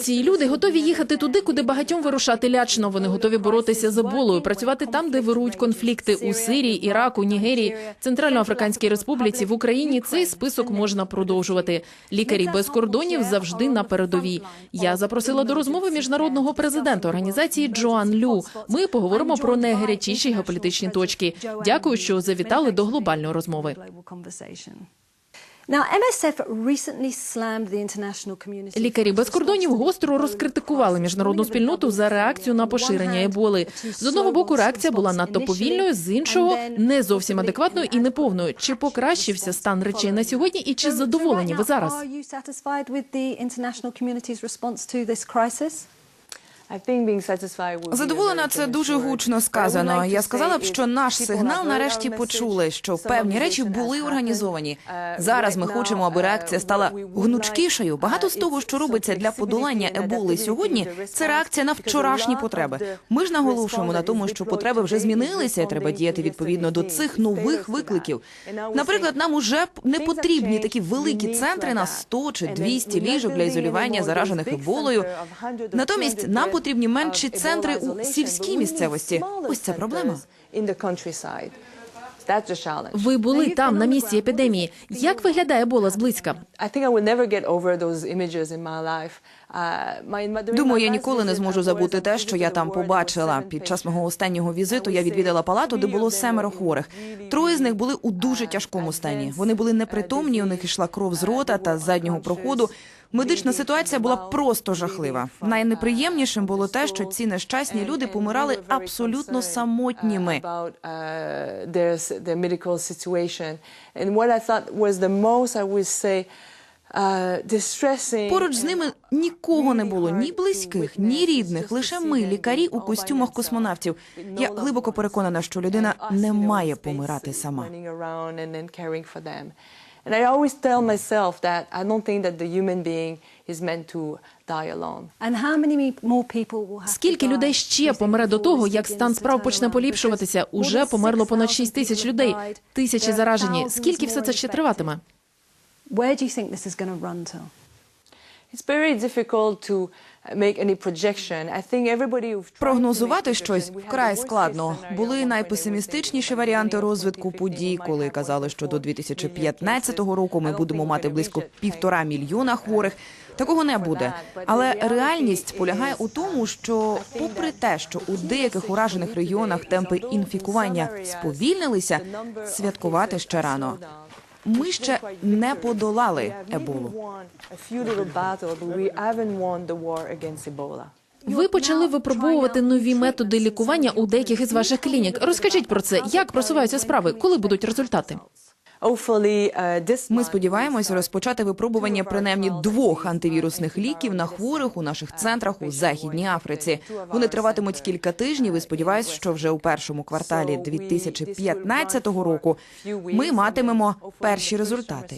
Ці люди готові їхати туди, куди багатьом вирушати лячно. Вони готові боротися з еболою, працювати там, де вирують конфлікти у Сирії, Іраку, Нігерії, Центральноафриканській Республіці, в Україні. Цей список можна продовжувати. Лікарі без кордонів завжди на передовій. Я запросила до розмови міжнародного президента організації Джоан Лю. Ми поговоримо про найгарячіші геополітичні точки. Дякую, що завітали до глобальної розмови. Лікарі без кордонів гостро розкритикували міжнародну спільноту за реакцію на поширення еболи. З одного боку, реакція була надто повільною, з іншого не зовсім адекватною і неповною. Чи покращився стан речей на сьогодні, і чи задоволені ви зараз? Задоволена це дуже гучно сказано. Я сказала б, що наш сигнал нарешті почули, що певні речі були організовані. Зараз ми хочемо, аби реакція стала гнучкішою. Багато з того, що робиться для подолання еболи сьогодні, це реакція на вчорашні потреби. Ми ж наголошуємо на тому, що потреби вже змінилися, і треба діяти відповідно до цих нових викликів. Наприклад, нам уже не потрібні такі великі центри на 100 чи 200 ліжок для ізолювання заражених еболою. Натомість нам потрібні менші центри у сільській місцевості. Ось це проблема. Ви були там на місці епідемії. Як виглядає ебола зблизька? Думаю, я ніколи не зможу забути те, що я там побачила. Під час мого останнього візиту я відвідала палату, де було семеро хворих. Троє з них були у дуже тяжкому стані. Вони були непритомні, у них йшла кров з рота та з заднього проходу. Медична ситуація була просто жахлива. Найнеприємнішим було те, що ці нещасні люди помирали абсолютно самотніми. Поруч з ними нікого не було, ні близьких, ні рідних. Лише ми, лікарі у костюмах космонавтів. Я глибоко переконана, що людина не має помирати сама. And I always tell myself that I don't think that the human being is meant to die alone. And how many more people will have Скільки людей ще помре до того, як стан справ почне поліпшуватися? Уже померло понад 6 тисяч людей, тисячі заражені. Скільки все це ще триватиме? Where do you think this is going to run to? It's very difficult to Прогнозувати щось вкрай складно. Були найпесимістичніші варіанти розвитку подій, коли казали, що до 1.4 2015 million року ми будемо мати близько півтора мільйона хворих. Такого не буде. Але реальність полягає у тому, що, попри те, що у деяких уражених регіонах темпи інфікування сповільнилися, святкувати ще рано. Ми ще не подолали еболу. Ви почали випробовувати нові методи лікування у деяких із ваших клінік. Розкажіть про це, як просуваються справи, коли будуть результати? Ми сподіваємось розпочати випробування принаймні двох антивірусних ліків на хворих у наших центрах у західній Африці. Вони триватимуть кілька тижнів. і сподіваюся, що вже у першому кварталі 2015 року ми матимемо перші результати.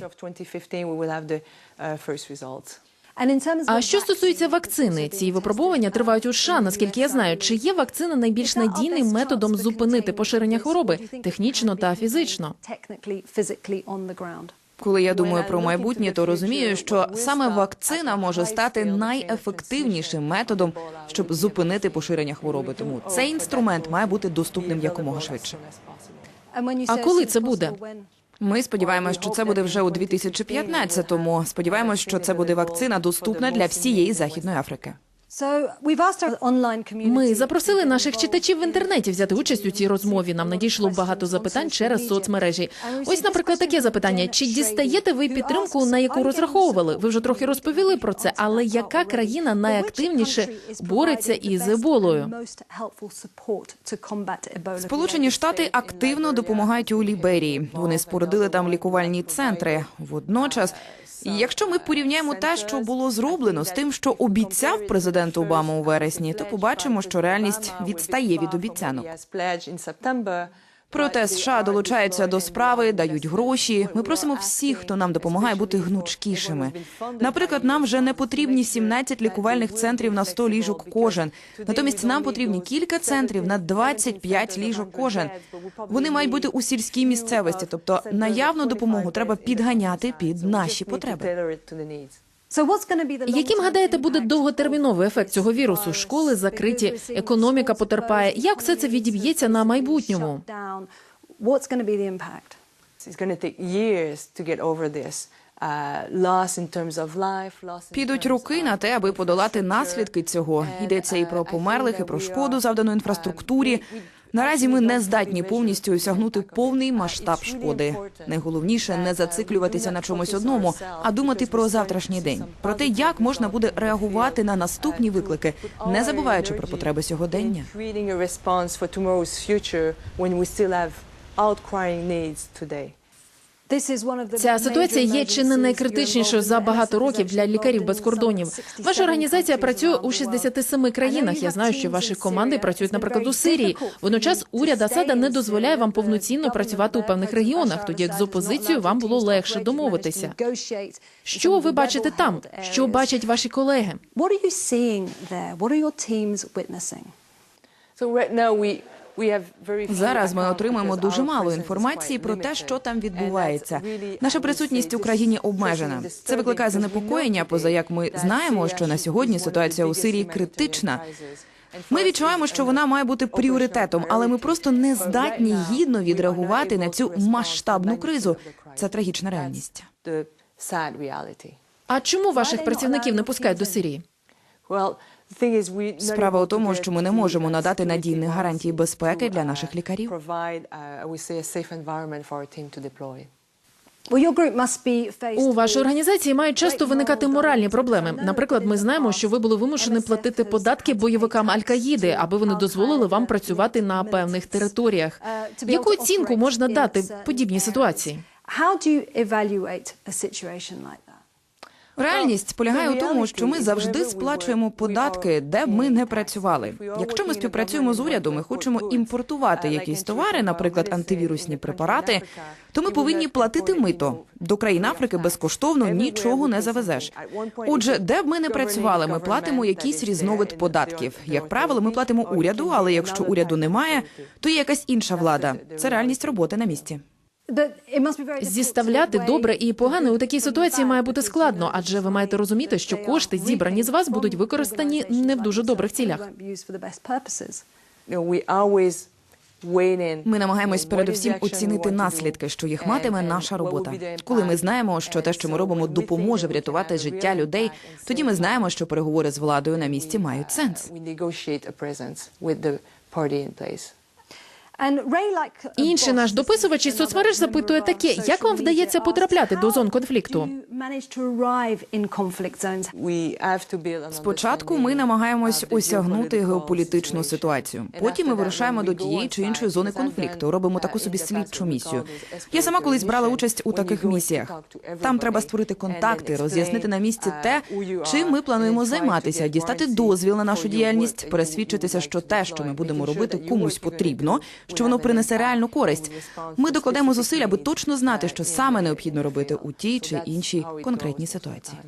А що стосується вакцини, ці випробування тривають у США. Наскільки я знаю, чи є вакцина найбільш надійним методом зупинити поширення хвороби технічно та фізично? Коли я думаю про майбутнє, то розумію, що саме вакцина може стати найефективнішим методом, щоб зупинити поширення хвороби. Тому цей інструмент має бути доступним якомога швидше. А коли це буде? Ми сподіваємося, що це буде вже у 2015-му. Сподіваємось, що це буде вакцина доступна для всієї західної Африки. So we've asked our online community. Ми запросили наших читачів в інтернеті взяти участь у цій розмові. Нам надійшло багато запитань через соцмережі. Ось, наприклад, таке запитання: чи дістаєте ви підтримку, на яку розраховували? Ви вже трохи розповіли про це, але яка країна найактивніше бореться із еболою? Сполучені Штати активно допомагають у Ліберії. Вони спорудили там лікувальні центри. Водночас, якщо ми порівняємо те, що було зроблено з тим, що обіцяв президент Обама у вересні, то побачимо, що реальність відстає від обіцянок. Проте США долучаються до справи, дають гроші. Ми просимо всіх, хто нам допомагає бути гнучкішими. Наприклад, нам вже не потрібні 17 лікувальних центрів на 100 ліжок кожен. Натомість нам потрібні кілька центрів на 25 ліжок кожен. Вони мають бути у сільській місцевості, тобто наявну допомогу треба підганяти під наші потреби. So what's going to be the Яким гадаєте буде довготерміновий ефект цього вірусу? Школи закриті, економіка потерпає. Як все це відіб'ється на майбутньому? Down. What's going to be the impact? It's going to take years to get over this. Uh, loss in terms of life, loss in Підуть роки на те, аби подолати наслідки цього. Йдеться і про померлих, і про шкоду завдану інфраструктурі. Наразі ми не здатні повністю осягнути повний масштаб шкоди. Найголовніше не зациклюватися на чомусь одному, а думати про завтрашній день, про те, як можна буде реагувати на наступні виклики, не забуваючи про потреби сьогодення. outcrying needs today. Ця ситуація є чи не найкритичнішою за багато років для лікарів без кордонів. Ваша організація працює у 67 країнах. Я знаю, що ваші команди працюють, наприклад, у Сирії. Водночас уряд Асада не дозволяє вам повноцінно працювати у певних регіонах, тоді як з опозицією вам було легше домовитися. Що ви бачите там? Що бачать ваші колеги? Зараз ми because дуже мало інформації про те, що там відбувається. Наша присутність say, у країні just обмежена. Це викликає занепокоєння. Поза як ми знаємо, що на сьогодні ситуація у Сирії критична. Ми відчуваємо, що вона має бути пріоритетом, але ми просто не здатні гідно відреагувати на цю масштабну кризу. Це трагічна реальність. А чому ваших працівників не пускають до Сирії? Well, the thing is, we not Справа у тому, що ми не можемо надати надійних гарантій безпеки для наших лікарів. У вашій організації мають часто виникати моральні проблеми. Наприклад, ми знаємо, що ви були вимушені платити податки бойовикам Аль-Каїди, аби вони дозволили вам працювати на певних територіях. Яку оцінку можна дати подібній ситуації? Реальність полягає у тому, що ми завжди сплачуємо податки, де б ми не працювали. Якщо ми співпрацюємо з урядом і хочемо імпортувати якісь товари, наприклад, антивірусні препарати, то ми повинні платити мито. До країн Африки безкоштовно нічого не завезеш. Отже, де б ми не працювали, ми платимо якийсь різновид податків. Як правило, ми платимо уряду, але якщо уряду немає, то є якась інша влада. Це реальність роботи на місці. Зіставляти добре і погане у такій ситуації має бути складно, адже ви маєте розуміти, що кошти, зібрані з вас, будуть використані не в дуже добрих цілях. Ми намагаємось передусім оцінити наслідки, що їх матиме наша робота. Коли ми знаємо, що те, що ми робимо, допоможе врятувати життя людей, тоді ми знаємо, що переговори з владою на місці мають сенс. Інший наш дописувач із соцмереж запитує таке: як вам вдається потрапляти до зон конфлікту? do you manage to arrive in conflict zones? We have to build an Спочатку ми намагаємось осягнути геополітичну ситуацію. Потім ми вирушаємо до тієї чи іншої зони конфлікту. Робимо uh, таку собі слідчу місію. Я сама колись брала участь у таких місіях. Там треба створити контакти, роз'яснити на місці uh, те, чим ми плануємо then try to займатися, дістати дозвіл на нашу діяльність, пересвідчитися, що те, що ми будемо робити, комусь потрібно, що воно принесе реальну користь. Ми докладемо зусиль, аби точно знати, що саме необхідно робити у тій чи іншій конкретній ситуації.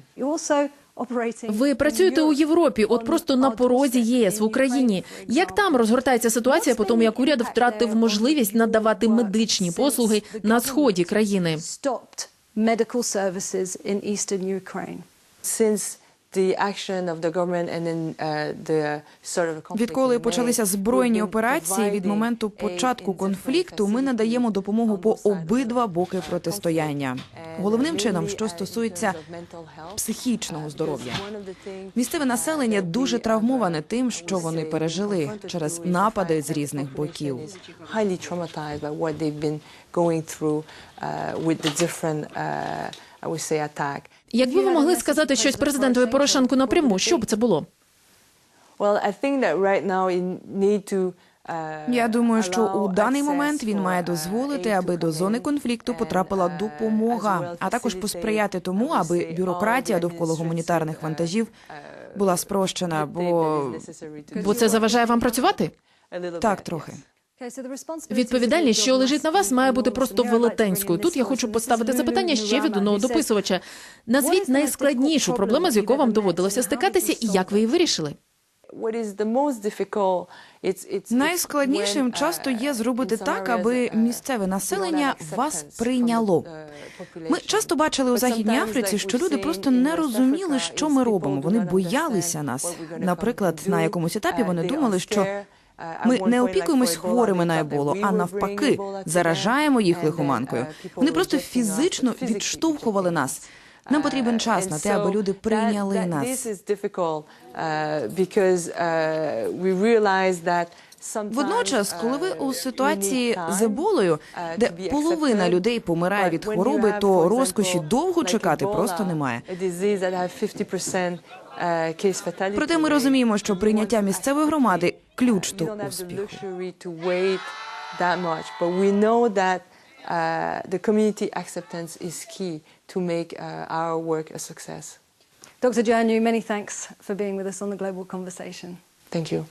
Ви працюєте у Європі, от просто на порозі ЄС в Україні. Як там розгортається ситуація по тому, як уряд втратив можливість надавати медичні послуги на сході країни? Uh, Відколи почалися збройні операції, від моменту початку конфлікту ми надаємо допомогу по обидва боки протистояння. Головним чином, uh, що стосується психічного uh, здоров'я. Місцеве uh, населення дуже травмоване тим, uh, що вони пережили через напади з різних боків. going through uh, with the different, uh, I would say. Якби ви могли сказати щось президентові Порошенку напряму, що б це було? Well, I think that right now you need to uh, Я думаю, що у даний момент він має uh, дозволити, аби до зони конфлікту потрапила uh, допомога, а також посприяти тому, аби бюрократія довкола гуманітарних вантажів була спрощена, бо Бо це заважає вам працювати? Так трохи. Відповідальність, що лежить на вас, має бути просто велетенською. Тут я хочу поставити запитання ще від одного дописувача. Назвіть найскладнішу проблему, з якою вам доводилося стикатися, і як ви її вирішили. Найскладнішим часто uh, є зробити так, аби uh, місцеве населення вас прийняло. uh, Ми часто бачили у Західній Африці, що люди просто не розуміли, що ми робимо. Вони боялися нас. Наприклад, на якомусь етапі Uh, вони думали, що. Uh, ми не опікуємось хворими на еболу, а навпаки, заражаємо їх uh, лихоманкою. Вони просто фізично відштовхували нас. Нам потрібен Uh, час на те, аби люди прийняли нас. Uh, uh, Водночас, коли ви uh, у ситуації з еболою, uh, де половина людей помирає від хвороби, то розкоші довго чекати просто немає. a disease that have 50% uh, case fatality Проте ми розуміємо, що прийняття місцевої громади. ключ до успеха. Uh, the community acceptance is key to make uh, our work a success. Dr. Janu, many thanks for being with us on the Global Conversation. Thank you.